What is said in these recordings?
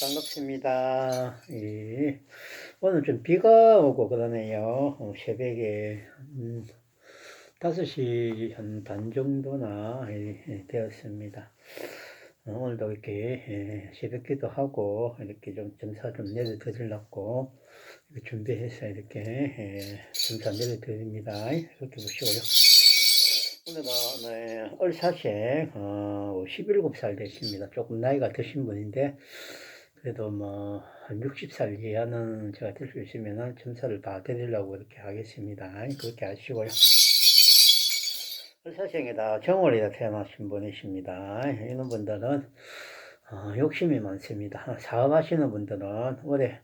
반갑습니다. 예. 오늘 좀 비가 오고 그러네요. 어, 새벽에 음, 5시 한 반 정도나 예, 예, 되었습니다. 어, 오늘도 이렇게 예, 새벽기도 하고 이렇게 좀 점사 좀 내려드리려고 준비해서 이렇게 예, 점사 내려드립니다. 이렇게 보시고요. 오늘은 네, 얼사생 어, 17살 되십니다. 조금 나이가 드신 분인데 그래도 뭐 한 60살 이하는 제가 될 수 있으면 점사를 봐드리려고 이렇게 하겠습니다. 그렇게 하시고요. 얼사생에다 정월에다 태어나신 분이십니다. 이런 분들은 어, 욕심이 많습니다. 사업하시는 분들은 올해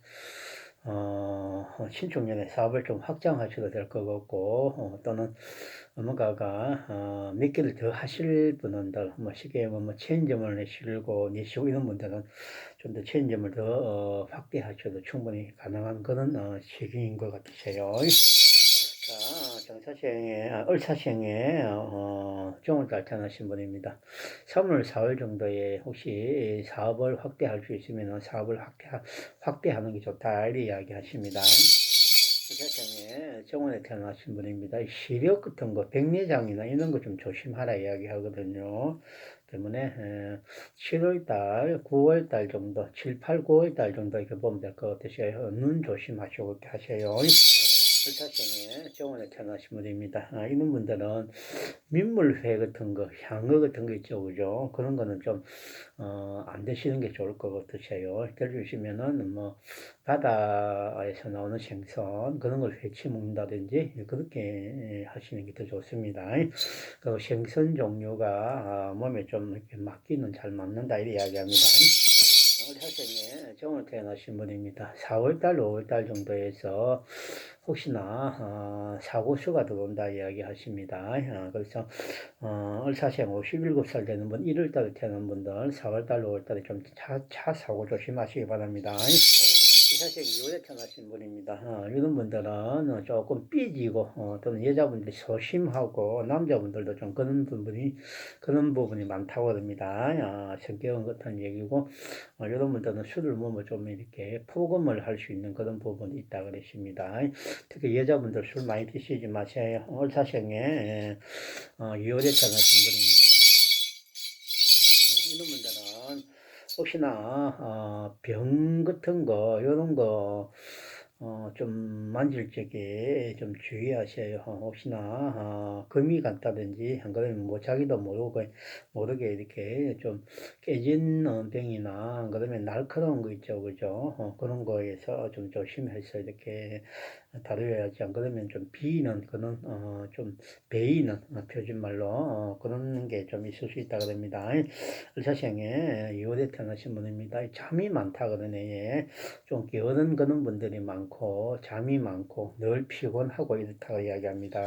어, 신축년에 사업을 좀 확장하셔도 될 것 같고, 어, 또는 뭔가가, 어, 몇 개를 더 하실 분들, 뭐, 쉽게 뭐, 뭐, 체인점을 내시고, 내시고 이런 분들은 좀 더 체인점을 더, 어, 확대하셔도 충분히 가능한 그런, 어, 시기인 것 같으세요. 자, 정사시행에, 아, 얼사시행에, 어, 정월달 태어나신 분입니다. 3월, 4월 정도에 혹시 사업을 확대할 수 있으면 사업을 확대, 확대하는 게 좋다, 이렇게 이야기 하십니다. 얼사 시행에 정월에 태어나신 분입니다. 시력 같은 거, 백내장이나 이런 거 좀 조심하라 이야기 하거든요. 때문에, 7월달, 9월달 정도, 7, 8, 9월달 정도 이렇게 보면 될 것 같으세요. 눈 조심하시고 이렇게 하세요. 불타생에 정원에 태어나신 분입니다. 아, 이런 분들은 민물회 같은 거, 향어 같은 거 있죠, 그죠? 그런 거는 좀, 어, 안 드시는 게 좋을 것 같으세요. 들주시면은, 뭐, 바다에서 나오는 생선, 그런 걸 회치 먹는다든지, 그렇게 하시는 게 더 좋습니다. 그 생선 종류가 아, 몸에 좀 맞기는 잘 맞는다, 이렇게 이야기합니다. 월사생에 정월 태어나신 분입니다. 4월달, 5월달 정도에서 혹시나 어, 사고수가 들어온다 이야기 하십니다. 어, 그래서 어, 을사생 57살 되는 분, 1월달에 태어난 분들 4월달, 5월달에 좀 차, 차 사고 조심하시기 바랍니다. 사실 2월에 태어나신 분입니다. 어, 이런 분들은 조금 삐지고 어, 또는 여자분들이 소심하고 남자분들도 좀 그런 부분이 그런 부분이 많다고 합니다. 어, 성격은 그렇다는 얘기고 어, 이런 분들은 술을 먹으면 좀 이렇게 포금을 할 수 있는 그런 부분이 있다 그러십니다. 특히 여자분들 술 많이 드시지 마세요. 월사생에 어, 2월에 태어나신 분입니다. 혹시나 어, 병 같은 거 이런 거 어, 좀 만질 적에 좀 주의하셔요. 어, 혹시나 어, 금이 갔다든지 안 그러면 뭐 자기도 모르고 모르게 이렇게 좀 깨진 어, 병이나 안 그러면 날카로운 거 있죠, 그죠? 어, 그런 거에서 좀 조심해서 이렇게 다루어야지 안 그러면 좀 비는 그런 어, 좀 베이는 어, 표준말로 어, 그런 게 좀 있을 수 있다 그럽니다. 을사생에 2월에 태어나신 분입니다. 잠이 많다 그러네. 좀 게으른 그런 분들이 많고 잠이 많고 늘 피곤하고 이렇다고 이야기합니다.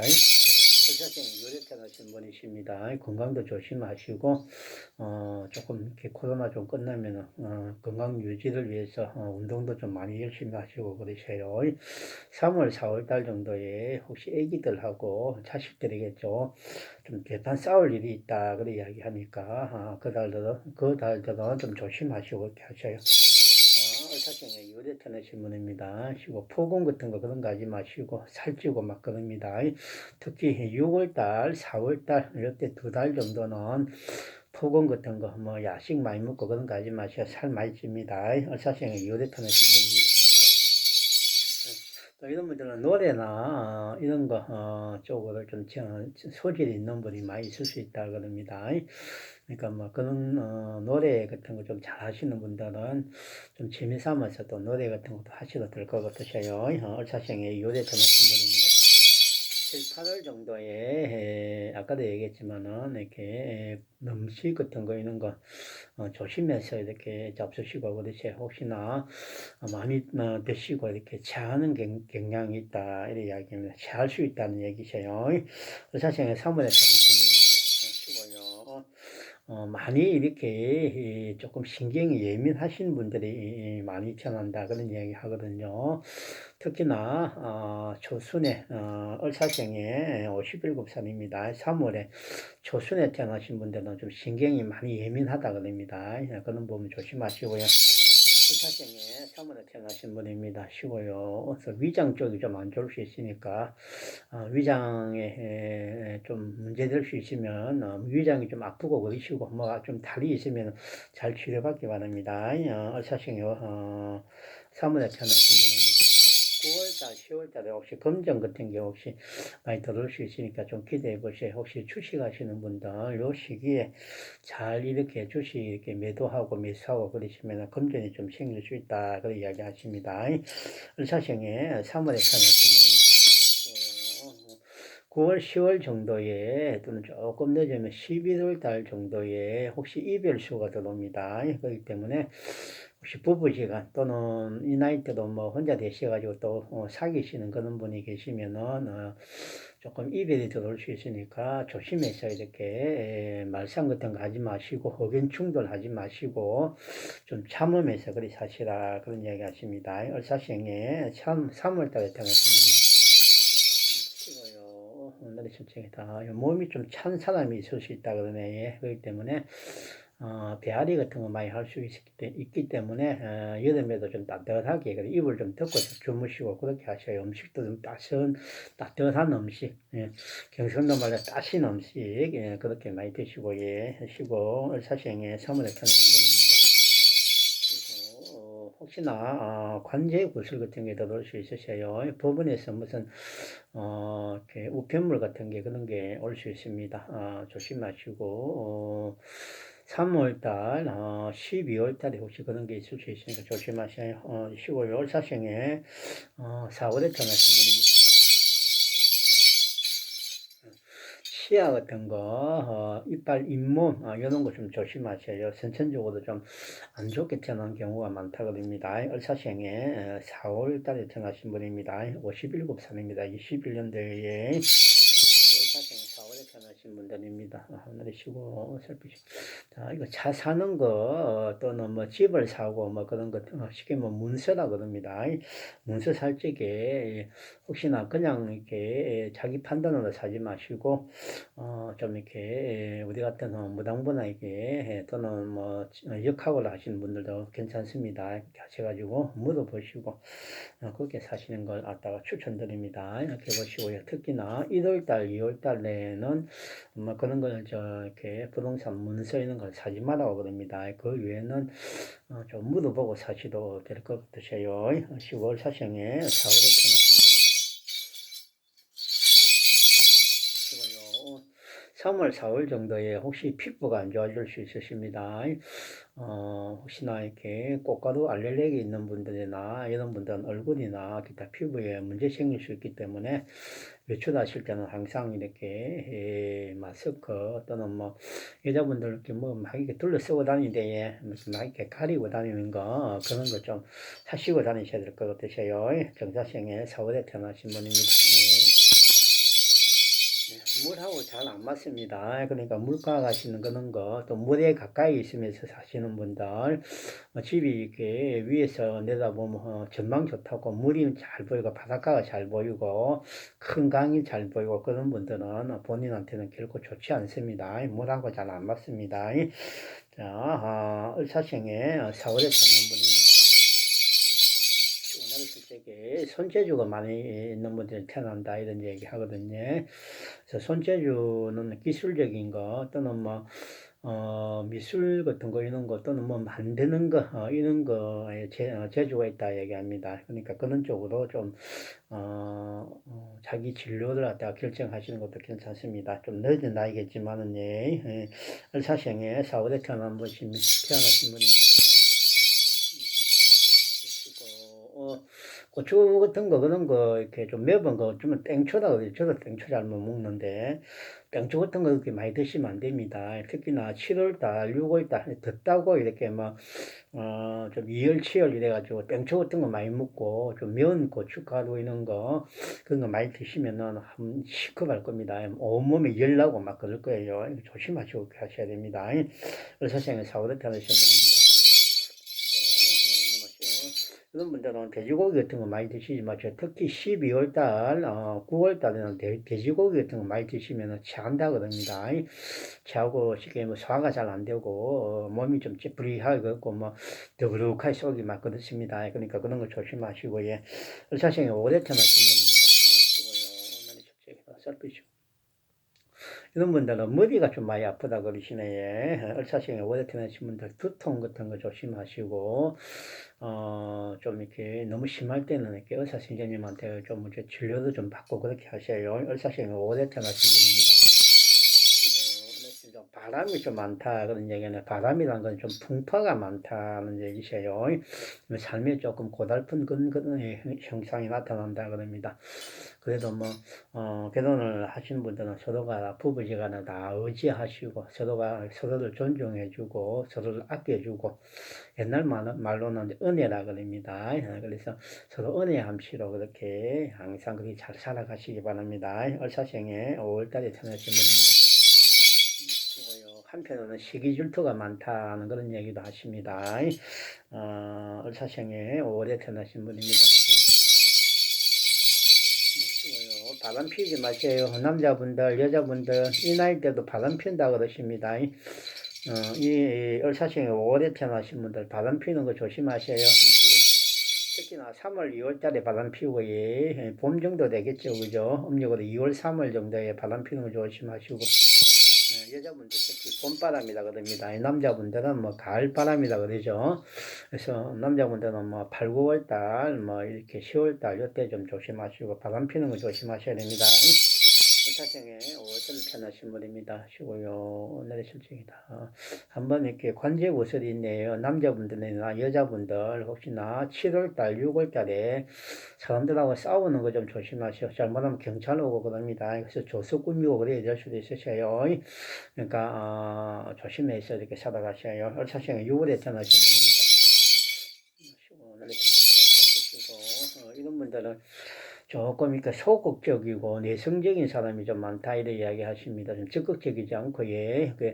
의사생 요래 태어나신 분이십니다. 건강도 조심하시고, 어, 조금 이렇게 코로나 좀 끝나면, 어, 건강 유지를 위해서, 어, 운동도 좀 많이 열심히 하시고 그러세요. 3월, 4월 달 정도에 혹시 애기들하고 자식들이겠죠. 좀 대판 싸울 일이 있다. 그래 이야기하니까, 아, 그 달들은, 그 달들은 좀 조심하시고 이렇게 하셔요. 사경에 요래 태어나신 분입니다. 쉬고 폭염 같은 거 그런 거 하지 마시고 살찌고 막 그럽니다. 특히 6월달, 4월달 이때 두 달 정도는 폭염 같은 거 뭐 야식 많이 먹고 그런 거 하지 마시고 살 많이 찝니다. 얼사생에 요래 태어나신 분입니다. 또 이런 분들은 노래나 어, 이런 거 어, 쪽으로 좀 소질이 있는 분이 많이 있을 수 있다 그럽니다. 그러니까 뭐 그런 어, 노래 같은 거 좀 잘하시는 분들은 좀 재미 삼아서 또 노래 같은 것도 하셔도 될 것 같으셔요. 어, 얼차생의 요래 전하신 분입니다. 7, 8월 정도에 에, 아까도 얘기했지만은 이렇게 음식 같은 거 이런 거 어, 조심해서 이렇게 잡수시고 그러세요. 혹시나 어, 많이 어, 드시고 이렇게 체하는 경, 경향이 있다 이런 이야기입니다. 체할 수 있다는 얘기세요. 의사생의 사물에 어, 많이 이렇게 조금 신경이 예민하신 분들이 많이 태어난다 그런 이야기 하거든요. 특히나 어, 초순에 어, 을사생에 57살입니다. 3월에 초순에 태어나신 분들은 좀 신경이 많이 예민하다 그럽니다. 그런 부분 조심하시고요. 사생에 3월에 태어나신 분입니다. 쉬고요. 그래서 위장 쪽이 좀 안 좋을 수 있으니까 어, 위장에 에, 좀 문제될 수 있으면 어, 위장이 좀 아프고 그러시고 뭐가 좀 탈이 있으면 잘 치료받기 바랍니다. 어, 사생요 어, 3월에 태어나신. 9월 달, 10월달에 혹시 검정 같은 게 혹시 많이 들어올 수 있으니까 좀 기대해 보세요. 혹시 주식하시는 분들 요 시기에 잘 이렇게 주식 이렇게 매도하고 매수하고 그러시면 금전이 좀 생길 수 있다 그런 이야기 하십니다. 을사생에 3월에 태어나신 분은 9월, 10월 정도에 또는 조금 늦으면 11월 달 정도에 혹시 이별수가 들어옵니다. 그렇기 때문에 부부 시간 또는 이 나이 때도 뭐 혼자 되셔가지고 또 어, 사귀시는 그런 분이 계시면은 어, 조금 이별이 들어올 수 있으니까 조심해서 이렇게 에, 말썽 같은 거 하지 마시고 의견 충돌하지 마시고 좀 참으면서 그리 사시라 그런 이야기 하십니다. 얼사생에 참 3월 달에 태어났습니다. 치고요. 오늘의 실정이다. 몸이 좀 찬 사람이 있을 수 있다 그러네. 그렇기 때문에 어, 배앓이 같은 거 많이 할 수 있기 때문에 어, 여름에도 좀 따뜻하게 이불 좀 덮고 주무시고 그렇게 하셔요. 음식도 좀 따스한 따뜻한 음식, 예. 경상도 말로 따신 음식 예, 그렇게 많이 드시고 예, 하시고 사생에 3월에 태어난 분입니다. 그리고 어, 혹시나 어, 관제 구슬 같은 게 들어올 수 있으세요. 법원에서 무슨 어, 이렇게 우편물 같은 게 그런 게 올 수 있습니다. 어, 조심하시고 어, 3월달, 어, 12월달에 혹시 그런 게 있을 수 있으니까 조심하세요. 어, 15월 사생에 어, 4월에 태어나신 분입니다. 치아 같은 거, 어, 이빨, 잇몸, 어, 이런 거 좀 조심하셔요. 선천적으로 좀 안 좋게 태어난 경우가 많다 그럽니다. 을사생에 4월 달에 태어나신 분입니다. 57살입니다. 21년도에 4월에 태어나신 분들입니다. 하늘에 쉬고 살피시. 자, 이거 차 사는 거 어, 또는 뭐 집을 사고 뭐 그런 것 어, 쉽게 뭐 문서라 그럽니다. 문서 살 적에 혹시나 그냥 이렇게 자기 판단으로 사지 마시고 어, 좀 이렇게 우리 같은 무당분에게 또는 뭐 역학을 하시는 분들도 괜찮습니다. 이렇게 하셔가지고 물어보시고 어, 그렇게 사시는 걸 갖다가 추천드립니다. 이렇게 보시고요. 특히나 1월달, 2월달 내에는 뭐 그런 걸 저 이렇게 부동산 문서 있는 걸 사지 말라고 그럽니다. 그 외에는 어, 좀 물어보고 사시도 될 것 같으세요. 10월 사생에 4월에 3월, 4월 정도에 혹시 피부가 안 좋아질 수 있으십니다. 어, 혹시나 이렇게 꽃가루 알레르기 있는 분들이나 이런 분들은 얼굴이나 기타 피부에 문제 생길 수 있기 때문에 외출하실 때는 항상 이렇게 에, 마스크 또는 뭐 여자분들 이렇게 뭐막 이렇게 둘러 쓰고 다니는데 막 이렇게 가리고 다니는 거 그런 거 좀 하시고 다니셔야 될 것 같으세요. 정사생에 4월에 태어나신 분입니다. 예. 물하고 잘 안 맞습니다. 그러니까 물가 가 시는 그런 거, 또 물에 가까이 있으면서 사시는 분들, 어, 집이 이렇게 위에서 내다보면 어, 전망 좋다고 물이 잘 보이고 바닷가가 잘 보이고 큰 강이 잘 보이고 그런 분들은 본인한테는 결코 좋지 않습니다. 물하고 잘 안 맞습니다. 자, 어, 을사생에 4월에 태어난 분입니다. 손재주가 많이 있는 분들이 태어난다 이런 얘기 하거든요. 손재주는 기술적인 거 또는 뭐 어, 미술 같은 거 이런 거 또는 뭐 만드는 거 어, 이런 거에 재, 어, 재주가 있다 얘기합니다. 그러니까 그런 쪽으로 좀 어, 어, 자기 진로를 갖다가 결정하시는 것도 괜찮습니다. 좀 늦은 나이겠지만은 예, 예, 을사생에 4월에 태어난 분이 태어나신 분이 고추 같은 거 그런 거 이렇게 좀 매번 거 주면 땡초다. 저도 땡초 잘 못 먹는데 땡초 같은 거 그렇게 많이 드시면 안 됩니다. 특히나 7월달, 6월달 덥다고 이렇게 막 어 좀 이열치열 이래가지고 땡초 같은 거 많이 먹고 좀 면 고춧가루 이런 거 그런 거 많이 드시면은 한 시급할 겁니다. 온몸에 열 나고 막 그럴 거예요. 조심하시고 하셔야 됩니다. 의사생의 사고를 태어나신 분입 그런 분들은 돼지고기 같은 거 많이 드시지 마세요. 특히 12월 달, 어, 9월 달에는 돼, 돼지고기 같은 거 많이 드시면 체한다 그럽니다. 체하고 쉽게 뭐 소화가 잘 안 되고, 어, 몸이 좀 찌뿌리하고, 뭐, 더그룩하게 속이 막 그렇습니다. 그러니까 그런 거 조심하시고, 예. 을사생에 오래 태어나신 분입니다. 오늘의 적재기도 썰으시고. 이런 분들은 머리가 좀 많이 아프다 그러시네. 예. 얼차생에 오래 태어나신 분들 두통 같은 거 조심하시고, 어, 좀 이렇게 너무 심할 때는 이렇게 의사 선생님한테 좀 이제 진료도 좀 받고 그렇게 하셔요. 얼차생에 오래 태어나신 분입니다. 바람이 좀 많다 그런 얘기는 바람이란 건 좀 풍파가 많다는 얘기셔요. 삶에 조금 고달픈 그런 형상이 나타난다 그럽니다. 그래도 뭐, 어, 결혼을 하신 분들은 서로가 부부지간에 다 의지하시고, 서로가 서로를 존중해주고, 서로를 아껴주고, 옛날 말, 말로는 은혜라 그럽니다. 그래서 서로 은혜 함시로 그렇게 항상 그렇게 잘 살아가시기 바랍니다. 얼사생에 5월달에 태어나신 분입니다. 한편으로는 질투가 많다는 그런 얘기도 하십니다. 어, 얼사생에 5월에 태어나신 분입니다. 바람 피우지 마세요. 남자분들, 여자분들, 이 나이 때도 바람 피운다 그러십니다. 어, 이 얼사생에 5월에 태어나신 분들 바람 피우는 거 조심하세요. 특히나 3월, 2월 달에 바람 피우고, 예, 봄 정도 되겠죠. 그죠? 음력으로 2월, 3월 정도에 바람 피우는 거 조심하시고, 예, 여자분들 특히 봄바람이라 그럽니다. 이 남자분들은 뭐 가을바람이라 그러죠. 그래서 남자분들은 뭐 8, 9월 달, 뭐 이렇게 10월 달, 이때 좀 조심하시고, 바람 피우는 거 조심하셔야 됩니다. 사생에 5월달 편하신 분입니다. 쉬고요. 오늘의 실정이다. 한번 이렇게 관제 구설이 있네요. 남자분들이나 여자분들 혹시나 7월 달, 6월 달에 사람들하고 싸우는 거 좀 조심하시오. 잘못하면 경찰 오고 그럽니다. 그래서 조수 꾸미고 그래야 될 수도 있으셔요. 그러니까 어, 조심해서 이렇게 살아가셔요. 얼차생에 6월에 태어나신 분입니다. 쉬고 오늘의 어, 분들은 조금 이렇게 소극적이고 내성적인 사람이 좀 많다 이런 이야기 하십니다. 좀 적극적이지 않고 예, 그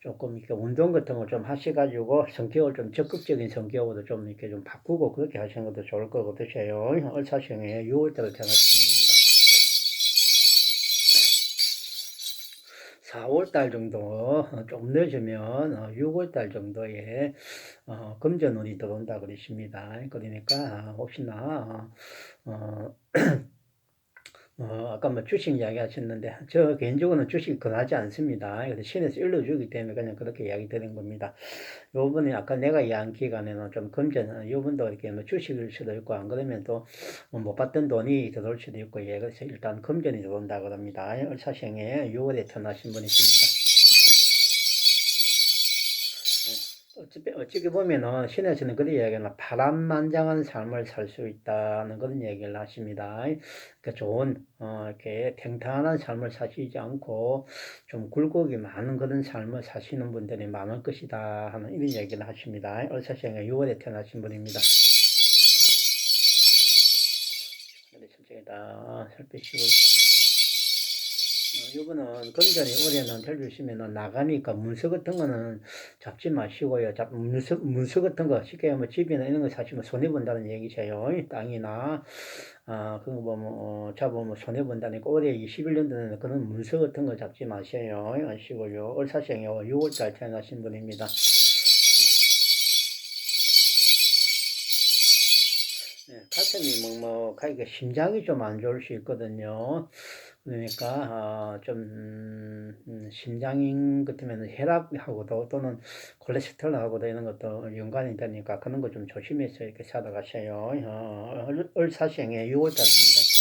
조금 이렇게 운동 같은 걸 좀 하셔가지고 성격을 좀 적극적인 성격으로 좀 이렇게 좀 바꾸고 그렇게 하시는 것도 좋을 것 같으세요. 얼사생에 6월달에 태어나신 분입니다. 4월달 정도 좀 늦으면 6월달 정도에 어, 금전운이 들어온다 그러십니다. 그러니까 혹시나 어, 어, 아까 뭐 주식 이야기 하셨는데, 저 개인적으로는 주식 권하지 않습니다. 신에서 일러주기 때문에 그냥 그렇게 이야기 드린 겁니다. 요번에 아까 내가 이야기한 기간에는 좀 금전, 요번도 이렇게 뭐 주식일 수도 있고, 안 그러면 또 못 받던 돈이 들어올 수도 있고, 예, 그래서 일단 금전이 들어온다 그럽니다. 을사생에 6월에 태어나신 분이십니다. 어찌, 어찌게 보면은 신에서는 그런 이야기는 파란만장한 삶을 살 수 있다는 그런 얘기를 하십니다. 그러니까 좋은 어, 이렇게 평탄한 삶을 사시지 않고 좀 굴곡이 많은 그런 삶을 사시는 분들이 많을 것이다 하는 이런 얘기를 하십니다. 얼사생에 6월에 태어나신 분입니다. 설정이다 살피시고 어, 요거는 금전이 올해는 될 주시면은 나가니까 문서 같은 거는 잡지 마시고요. 잡, 문서, 문서 같은 거 쉽게 뭐 집이나 이런 거 사시면 손해 본다는 얘기세요. 땅이나, 아, 그거 뭐, 뭐, 어, 잡으면 손해 본다니까 올해 21년도는 그런 문서 같은 거 잡지 마세요. 아시고요. 을사생에 6월달 태어나신 분입니다. 네, 가슴이 먹먹하니까 심장이 좀 안 좋을 수 있거든요. 그러니까 어, 좀 음, 심장인 같으면 혈압하고도 또는 콜레스테롤하고도 이런 것도 연관이 되니까 그런 거 좀 조심해서 이렇게 살아가셔요. 어, 을사생에 6월달입니다.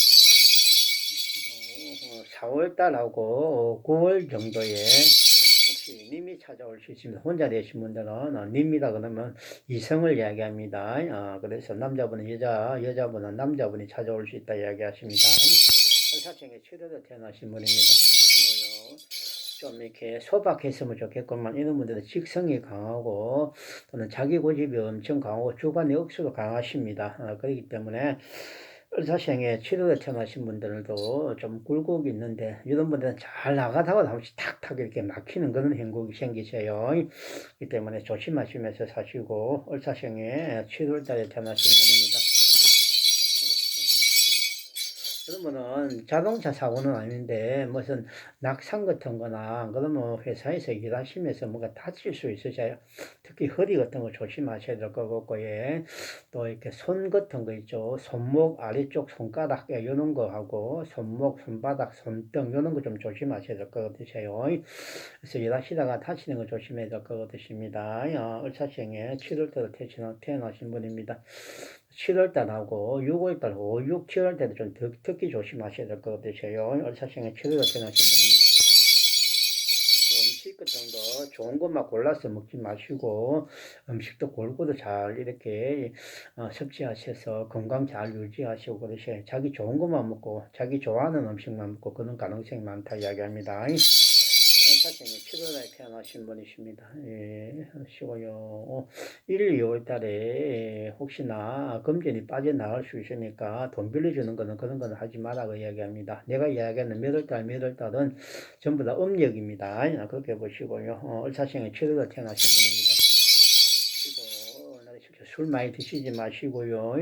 4월달하고 9월 정도에 혹시 님이 찾아올 수 있습니다. 혼자 되신 분들은 어, 님이다 그러면 이성을 이야기합니다. 어, 그래서 남자분은 여자, 여자분은 남자분이 찾아올 수 있다 이야기하십니다. 사생에 최대로 태어나신 분입니다. 좀 이렇게 소박했으면 좋겠구만 이런 분들은 직성이 강하고 또는 자기 고집이 엄청 강하고 주관의 억수도 강하십니다. 어, 그렇기 때문에 을사생에 7월에 태어나신 분들도 좀 굴곡이 있는데 이런 분들은 잘 나가다가 잠시 탁탁 이렇게 막히는 그런 행복이 생기세요. 이 때문에 조심하시면서 사시고 을사생에 7월달에 태어나신 분입니다. 그러면은 자동차 사고는 아닌데 무슨 낙상 같은 거나 그러면 회사에서 일하시면서 뭔가 다칠 수 있으셔요. 특히 허리 같은 거 조심하셔야 될 것 같고, 예. 또 이렇게 손 같은 거 있죠. 손목 아래쪽 손가락, 예, 요런 거 하고, 손목, 손바닥, 손등, 요런 거 좀 조심하셔야 될 것 같으세요. 그래서 일하시다가 다치는 거 조심해야 될 것 같으십니다. 어, 을사생에 7월달에 태어나- 태어나신 분입니다. 7월달하고 6월달, 5, 6, 7월달에 좀 특, 특히 조심하셔야 될 것 같으세요. 을사생에 7월달에 태어나신 분입니다. 음식 같은 거 좋은 것만 골라서 먹지 마시고 음식도 골고루 잘 이렇게 어, 섭취하셔서 건강 잘 유지하시고 그러셔야 자기 좋은 것만 먹고 자기 좋아하는 음식만 먹고 그런 가능성이 많다 이야기합니다. 사실 7월에 태어나신 분이십니다. 예, 쉬워요. 1, 2월 달에 혹시나 금전이 빠져나갈 수 있으니까 돈 빌려주는 거는 그런 거는 하지 말라고 이야기합니다. 내가 이야기하는 몇 월 달, 몇 월 달은 전부 다 음력입니다. 그렇게 보시고요. 어, 을사생에 7월에 태어나신 분입니다. 진짜 술 많이 드시지 마시고요.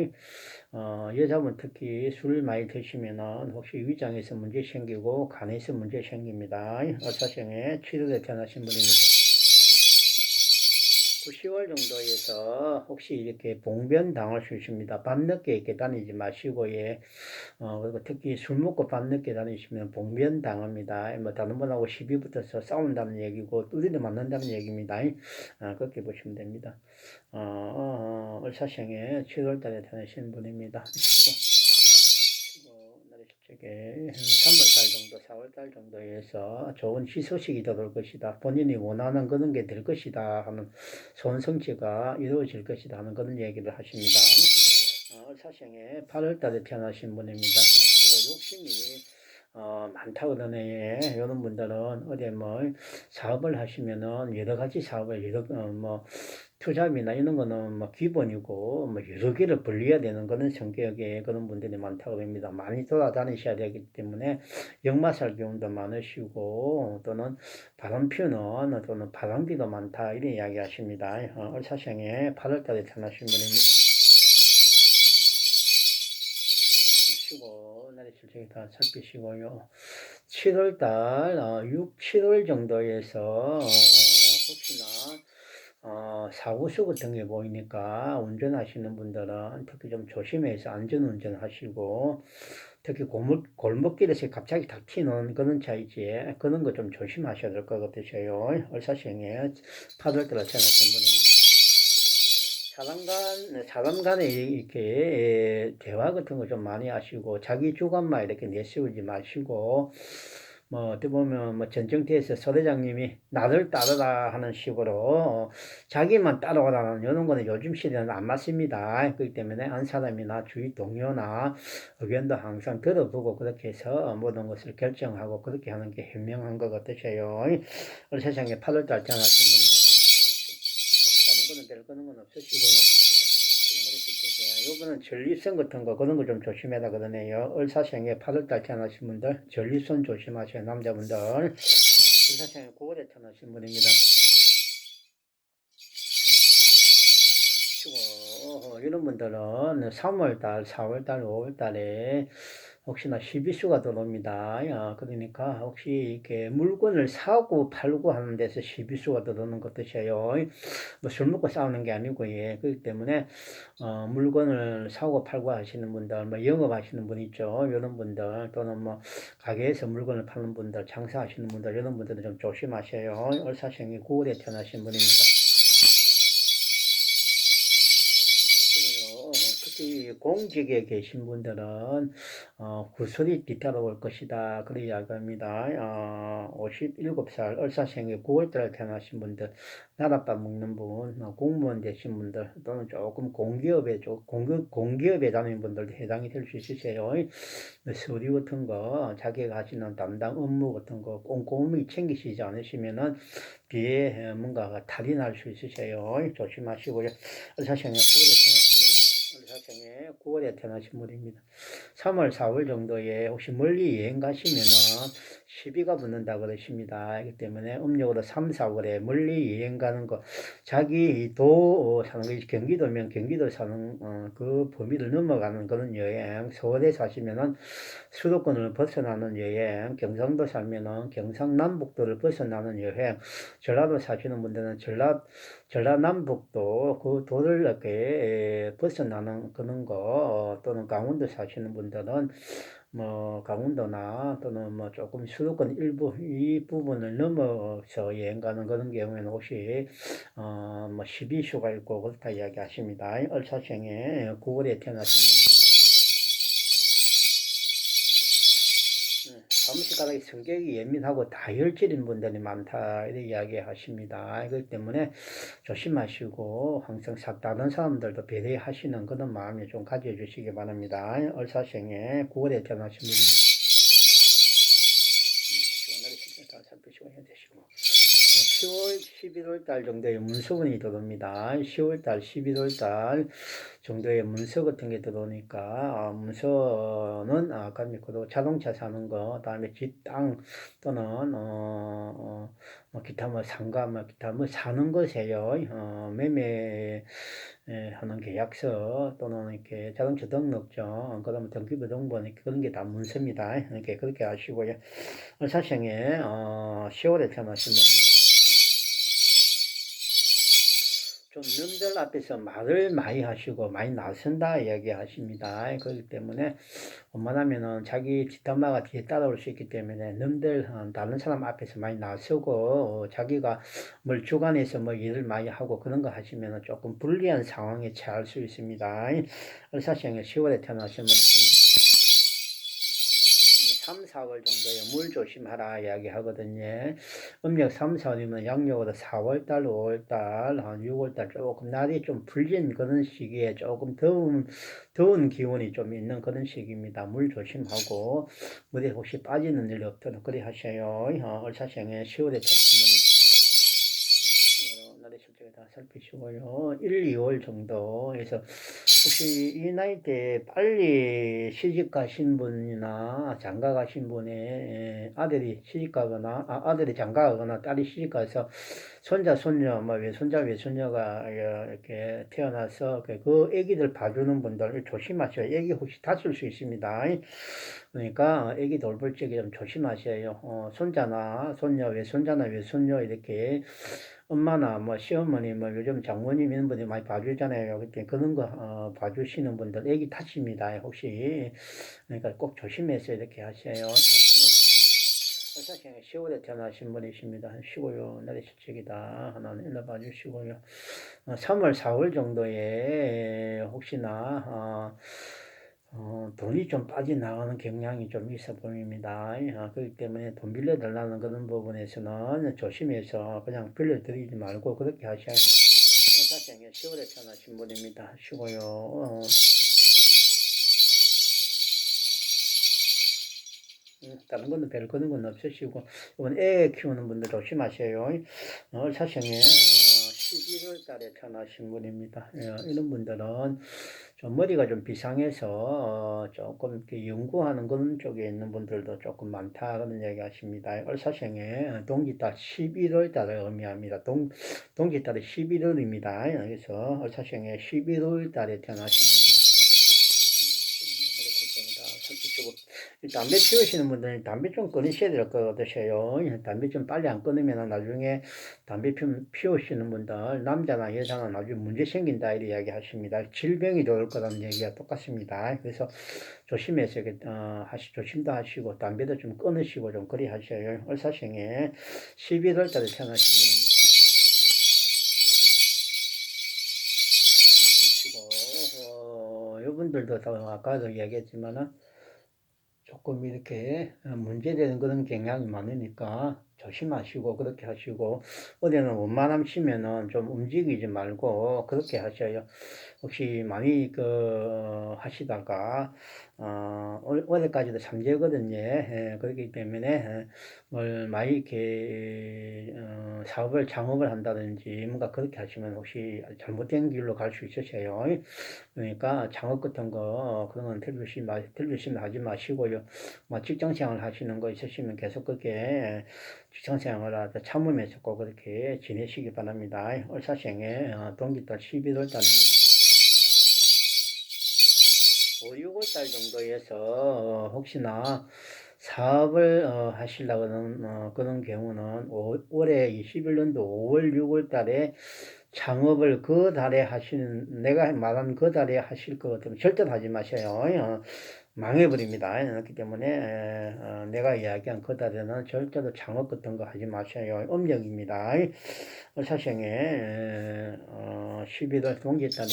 어, 여자분 특히 술 많이 드시면은 혹시 위장에서 문제 생기고 간에서 문제 생깁니다. 을사생에 7월에 태어나신 분입니다. 그 10월 정도에서 혹시 이렇게 봉변 당할 수 있습니다. 밤늦게 이렇게 다니지 마시고, 예. 어, 그리고 특히 술 먹고 밤늦게 다니시면 봉변 당합니다. 뭐, 다른 분하고 시비 붙어서 싸운다는 얘기고, 뚜리를 맞는다는 얘기입니다. 아, 그렇게 보시면 됩니다. 어, 어, 어, 을사생에 7월 달에 태어나신 분입니다. 그리고 나를 저게 3월 달 정도, 4월 달 정도에서 좋은 희소식이 들어올 것이다. 본인이 원하는 그런 게 될 것이다 하는 좋은 성취가 이루어질 것이다 하는 그런 얘기를 하십니다. 어, 을사생에 8월 달에 태어나신 분입니다. 욕심이 어, 많다 그러네. 이런 분들은 어디 뭐 사업을 하시면은 여러 가지 사업을 여러 어, 뭐 투잡이나 이런 거는 뭐 기본이고 뭐 여러 개를 벌려야 되는 그런 성격의 그런 분들이 많다고 합니다. 많이 돌아다니셔야 되기 때문에 역마살 경우도 많으시고 또는 바람 피우는 또는 바람기도 많다 이런 이야기 하십니다. 어, 을사생에 8월달에 태어나신 분입니다. 쉬고 나의 실적이 다 살피시고요. 7월달 어, 6, 7월 정도에서 어, 어, 사고수 같은 게 보이니까 운전하시는 분들은 특히 좀 조심해서 안전운전 하시고 특히 골목, 골목길에서 갑자기 탁 튀는 그런 차이지 그런 거 좀 조심하셔야 될 것 같으세요. 얼사생에 8월달에 태어나신 분입니다. 사람 간, 사람 간에 이렇게 대화 같은 거 좀 많이 하시고, 자기 주관만 이렇게 내세우지 마시고, 뭐, 어떻게 보면, 뭐, 전정태에서 서대장님이 나를 따르라 하는 식으로, 어, 자기만 따라오라는 이런 거는 요즘 시대는 안 맞습니다. 그렇기 때문에 한 사람이나 주위 동료나 의견도 항상 들어보고 그렇게 해서 모든 것을 결정하고 그렇게 하는 게 현명한 것 같으세요. 우리 세상에 8월달 태어나신 분입니다. 다른 거는 될 거는 건 없으시고요. 요거는 전립선 같은 거 그런 거 좀 조심해라 그러네요. 을사생에 8월달 태어나신 분들 전립선 조심하세요 남자분들. 을사생에 9월에 태어나신 분입니다. 이런 분들은 3월달, 4월달, 5월달에 혹시나 시비수가 들어옵니다. 야, 그러니까 혹시 이렇게 물건을 사고 팔고 하는 데서 시비수가 들어오는 것 뜻이에요. 뭐 술 먹고 싸우는 게 아니고, 예. 그렇기 때문에, 어, 물건을 사고 팔고 하시는 분들, 뭐 영업하시는 분 있죠. 이런 분들, 또는 뭐 가게에서 물건을 파는 분들, 장사하시는 분들, 이런 분들은 좀 조심하셔요. 을사생이 9월에 태어나신 분입니다. 특히 공직에 계신 분들은 어, 구설이 뒤따라올 것이다. 그런 이야기합니다. 어, 57살 을사생에 9월달에 태어나신 분들, 나랏밥 먹는 분, 어, 공무원 되신 분들, 또는 조금 공기업에, 조, 공기, 공기업에 다니는 분들도 해당이 될 수 있으세요. 뭐 서류 같은 거, 자기가 하시는 담당 업무 같은 거 꼼꼼히 챙기시지 않으시면은 뒤에 뭔가가 탈이 날 수 있으세요. 조심하시고요. 을사생에 9월에 생에 9월에 태어나신 분입니다. 3월, 4월 정도에 혹시 멀리 여행 가시면은 시비가 붙는다 그러십니다. 그렇기 때문에 음력으로 3, 4월에 멀리 여행 가는 거, 자기 도 사는 거, 경기도면 경기도 사는 어, 그 범위를 넘어가는 그런 여행, 서울에 사시면은 수도권을 벗어나는 여행, 경상도 살면은 경상남북도를 벗어나는 여행, 전라도 사시는 분들은 전라 전라남북도 그 도를 이렇게 벗어나는 그런 거, 어, 또는 강원도 사시는 분들은 뭐 강원도나 또는 뭐 조금 수도권 일부 이 부분을 넘어서 여행 가는 그런 경우에는 혹시 어뭐 12수가 있고 그렇다 이야기하십니다. 얼사생에 9월에 태어나신 분은 사무실가락이 성격이 예민하고 다혈질인 분들이 많다 이렇게 이야기하십니다. 그렇기 때문에 조심하시고 항상 사- 다른 사람들도 배려하시는 그런 마음이 좀 가져주시기 바랍니다. 얼사생에 9월에 태어나신 분입니다. 시원하게 신경 다 살피시고 해야 되시고 10월, 11월 달 정도에 문서근이 들어옵니다. 10월 달, 11월 달 정도의 문서 같은 게 들어오니까 아, 문서는 아까 믿고도 자동차 사는 거, 다음에 집, 땅 또는 어, 어, 뭐 기타 뭐 상가, 뭐 기타 뭐 사는 것에요. 어, 매매 에, 하는 계약서 또는 이렇게 자동차 등록증, 그다음에 등기부 등본 그런 게 다 문서입니다. 이렇게 그렇게 하시고요. 사생에 어, 10월에 태어나신 분입 좀 남들 앞에서 말을 많이 하시고 많이 나선다 이야기하십니다. 그렇기 때문에 웬만하면은 자기 뒷담화가 뒤에 따라올 수 있기 때문에 남들 어, 다른 사람 앞에서 많이 나서고 어, 자기가 뭘 주관해서 뭐 일을 많이 하고 그런 거 하시면은 조금 불리한 상황에 처할 수 있습니다. 을사시행에 10월에 태어나신 분이 3, 4월 정도에 물 조심하라 이야기 하거든요. 음력 3, 4월이면 양력으로 4월달, 5월달, 한 6월달 조금 날이 좀 풀린 그런 시기에 조금 더운, 더운 기온이 좀 있는 그런 시기입니다. 물 조심하고, 물에 혹시 빠지는 일이 없도록 그리 하셔요. 어, 얼사생에 10월에 찰수문이 날의 실적을 다 살피시고요. 1, 2월 정도에서 혹시 이 나이 때 빨리 시집 가신 분이나 장가 가신 분의 아들이 시집 가거나 아, 아들이 장가 가거나 딸이 시집 가서 손자 손녀 뭐 외손자 외손녀가 이렇게 태어나서 그, 그 애기들 봐주는 분들 조심하셔요. 애기 혹시 다칠 수 있습니다. 그러니까 애기 돌볼 적에 좀 조심하셔요. 어, 손자나 손녀 외손자나 외손녀 이렇게 엄마나 뭐 시어머니 뭐 요즘 장모님 이런 분들이 많이 봐주잖아요. 그때 그런 거 어, 봐주시는 분들 애기 탓입니다. 혹시 그러니까 꼭 조심해서 이렇게 하셔요. 사실 10월에 태어나신 분이십니다. 쉬고요. 날이 실적이다. 하나는 일러 봐 주시고요. 어, 3월, 4월 정도에 혹시나 어, 어, 돈이 좀 빠져나가는 경향이 좀 있어 보입니다. 아, 그렇기 때문에 돈 빌려달라는 그런 부분에서는 조심해서 그냥 빌려드리지 말고 그렇게 하셔야 사실 10월에 태어나신 분입니다. 쉬고요. 어, 음, 다른 거는 별 그런 건 없으시고 이번 애 키우는 분들 조심하세요. 어, 사생에 어, 11월 달에 태어나신 분입니다. 예, 이런 분들은 좀 머리가 좀 비상해서 어, 조금 이렇게 연구하는 그런 쪽에 있는 분들도 조금 많다 그런 얘기 하십니다. 을사생에 동기달 11월 달을 의미합니다. 동, 동기달이 11월입니다. 그래서 을사생에 11월 달에 태어나신 담배 피우시는 분들은 담배 좀 끊으셔야 될 것 같으세요. 담배 좀 빨리 안 끊으면 나중에 담배 피우시는 분들 남자나 여자나 나중에 문제 생긴다 이렇게 이야기 하십니다. 질병이 들어올 거라는 얘기가 똑같습니다. 그래서 조심해서 어, 하시 조심도 하시고 담배도 좀 끊으시고 좀 그리 하셔요. 을사생에 11월 달에 태어나신 분입니다. 하시고 어, 이분들도 더 아까도 이야기했지만은 조금 이렇게 어, 문제되는 그런 경향이 많으니까 조심하시고 그렇게 하시고 어디는 원만하시면은 좀 움직이지 말고 그렇게 하셔요. 혹시 많이 그 하시다가 어, 올- 올해까지도 삼재거든요. 예, 그렇기 때문에 예, 뭘 많이 이렇게 어, 사업을 창업을 한다든지 뭔가 그렇게 하시면 혹시 잘못된 길로 갈 수 있으세요. 그러니까 창업 같은 거 그런 건 틀리시 마 틀리시 하지 마시고요. 뭐 직장 생활 하시는 거 있으시면 계속 그렇게 직장 생활을 참으면서 꼭 그렇게 지내시기 바랍니다. 월사생에 어, 동기달 11월 달입니다. 5, 6월 달 정도에서 어, 혹시나 사업을 어, 하시려고는 어, 그런 경우는 오, 올해 21년도 5월, 6월 달에 창업을 그 달에 하시는 내가 말한 그 달에 하실 것 같으면 절대 하지 마세요. 어, 망해버립니다. 그렇기 때문에 에, 어, 내가 이야기한 그 달에는 절대로 창업 같은 거 하지 마세요. 음력입니다. 사생에 어, 11월 동기달에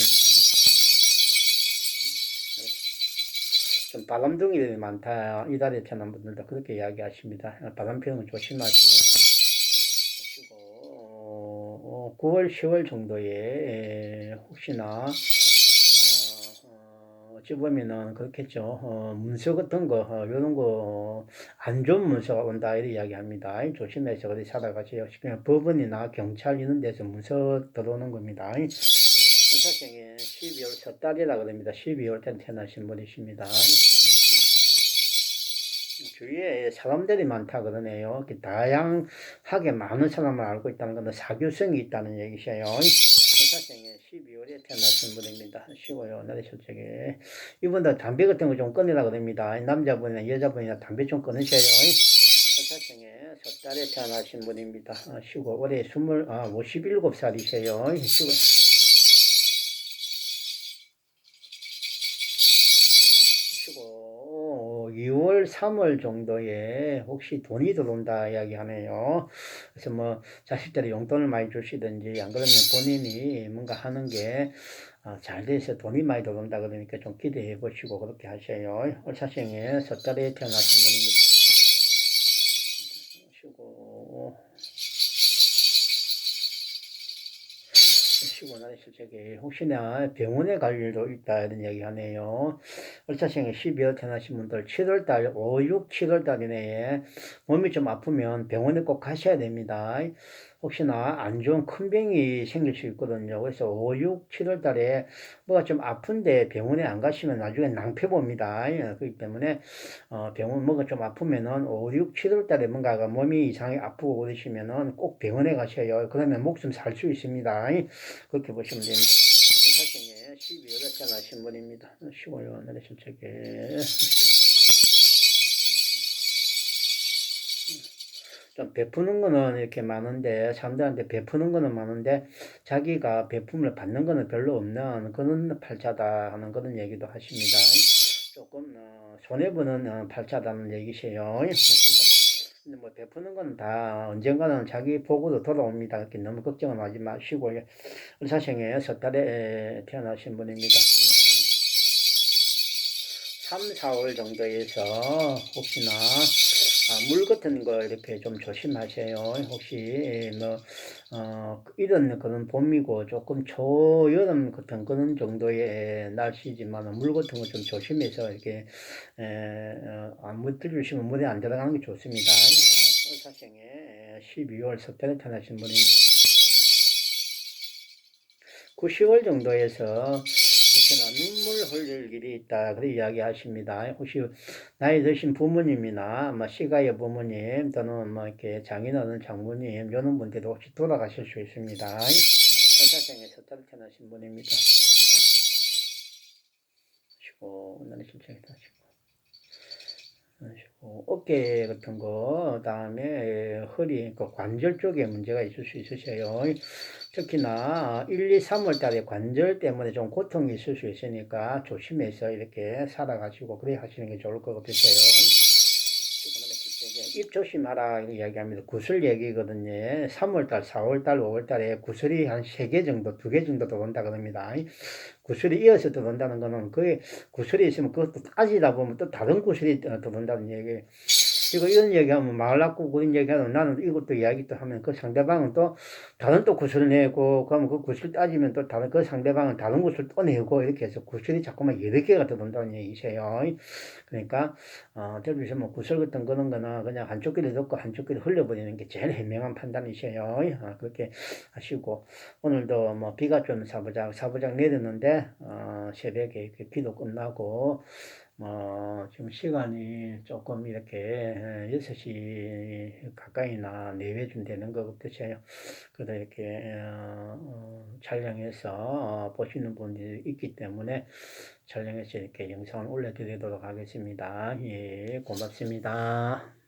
좀 바람둥이들이 많다. 이달에 태어난 분들도 그렇게 이야기하십니다. 바람 거 조심하시고, 어, 9월, 10월 정도에 에, 혹시나 어, 어, 어찌 보면은 그렇겠죠. 어, 문서 같은 거, 어, 이런 거, 안 좋은 문서가 온다, 이렇게 이야기합니다. 조심해서 어디 살아가세요. 그냥 법원이나 경찰 이런 데서 문서 들어오는 겁니다. 사생에 12월 첫 달이라 그럽니다. 12월 때 태어나신 분이십니다. 주위에 사람들이 많다 그러네요. 다양하게 많은 사람을 알고 있다는 것은 사교성이 있다는 얘기셔요. 사생에 12월에 태어나신 분입니다. 쉬워요. 나리 솔직히. 이분들 담배 같은 거좀 끊으라 그럽니다. 남자분이나 여자분이나 담배 좀 끊으셔요. 사생에 첫 달에 태어나신 분입니다. 아, 쉬고 올해 20, 아, 57살이세요. 쉬 고. 치고 2월, 3월 정도에 혹시 돈이 들어온다 이야기하네요. 그래서 뭐 자식들이 용돈을 많이 주시든지 안 그러면 본인이 뭔가 하는 게 어, 잘 돼서 돈이 많이 들어온다 그러니까 좀 기대해 보시고 그렇게 하셔요. 월사생에 섣달에 태어나신 분입니다. 쉬고 쉬고 나실 적에 혹시나 병원에 갈 일도 있다 이런 얘기 하네요. 월차생에 12월 태어나신 분들 7월달 5, 6, 7월달 이내에 몸이 좀 아프면 병원에 꼭 가셔야 됩니다. 혹시나 안 좋은 큰 병이 생길 수 있거든요. 그래서 5, 6, 7월 달에 뭐가 좀 아픈데 병원에 안 가시면 나중에 낭패 봅니다. 그렇기 때문에 어, 병원 뭐가 좀 아프면은 5, 6, 7월 달에 뭔가가 몸이 이상하게 아프고 그러시면은 꼭 병원에 가셔요. 그러면 목숨 살 수 있습니다. 그렇게 보시면 됩니다. 사생에 12월에 태어나신 분입니다. 15일 날에 실책에 좀 베푸는 거는 이렇게 많은데 사람들한테 베푸는 거는 많은데 자기가 베품을 받는 거는 별로 없는 그런 팔자다 하는 그런 얘기도 하십니다. 조금 어, 손해보는 어, 팔자다는 얘기세요. 근데 뭐 베푸는 건 다 언젠가는 자기 보고도 돌아옵니다. 이렇게 너무 걱정은 하지 마시고 을사생에 섣달에 태어나신 분입니다. 3, 4월 정도에서 혹시나 아, 물 같은 거 이렇게 좀 조심하세요. 혹시 뭐 어, 이런 그런 봄이고 조금 초여름 같은 그런 정도의 날씨지만 물 같은 거 좀 조심해서 이렇게 에, 어, 안 물 들으시면 물에 안 들어가는 게 좋습니다. 어, 을사생에 12월 섭달에 태어나신 분입니다. 9, 10월 정도에서 혹시나 눈물 흘릴 일이 있다. 그렇게 이야기하십니다. 혹시 나이 드신 부모님이나 뭐 시가의 부모님 또는 뭐 이렇게 장인어른 장모님 이런 분들도 혹시 돌아가실 수 있습니다. 섭달을 태어나신 분입니다. 실장이다 쉬고 쉬고 어깨 같은 거 그다음에 허리 그 관절 쪽에 문제가 있을 수 있으세요. 특히나 1, 2, 3월 달에 관절 때문에 좀 고통이 있을 수 있으니까 조심해서 이렇게 살아가시고 그래 하시는 게 좋을 것 같으세요. 입 조심하라 이렇게 이야기합니다. 구슬 얘기거든요. 3월달, 4월달, 5월달에 구슬이 한 3개 정도, 2개 정도 들어온다 그럽니다. 구슬이 이어서 들어온다는 거는 그 구슬이 있으면 그것도 따지다 보면 또 다른 구슬이 들어온다는 얘기. 이거 이런 얘기하면 말랐고 그런 얘기하면 나는 이것도 이야기 또 하면 그 상대방은 또 다른 또 구슬을 내고 그러면 그 구슬 따지면 또 다른 그 상대방은 다른 구슬 또 내고 이렇게 해서 구슬이 자꾸만 여러 개가 들어온다는 얘기세요. 그러니까 어, 어차피 뭐 구슬 같은 그런 거나 그냥 한쪽 귀를 듣고 한쪽 귀를 흘려버리는 게 제일 현명한 판단이세요. 어, 그렇게 하시고 오늘도 뭐 비가 좀 사부작 사부작 내렸는데 어, 새벽에 비도 끝나고 뭐 지금 시간이 조금 이렇게 6시 가까이나 내외쯤 되는 것 같으세요. 그래도 이렇게 어, 어, 촬영해서 어, 보시는 분들이 있기 때문에 촬영해서 이렇게 영상을 올려드리도록 하겠습니다. 예, 고맙습니다.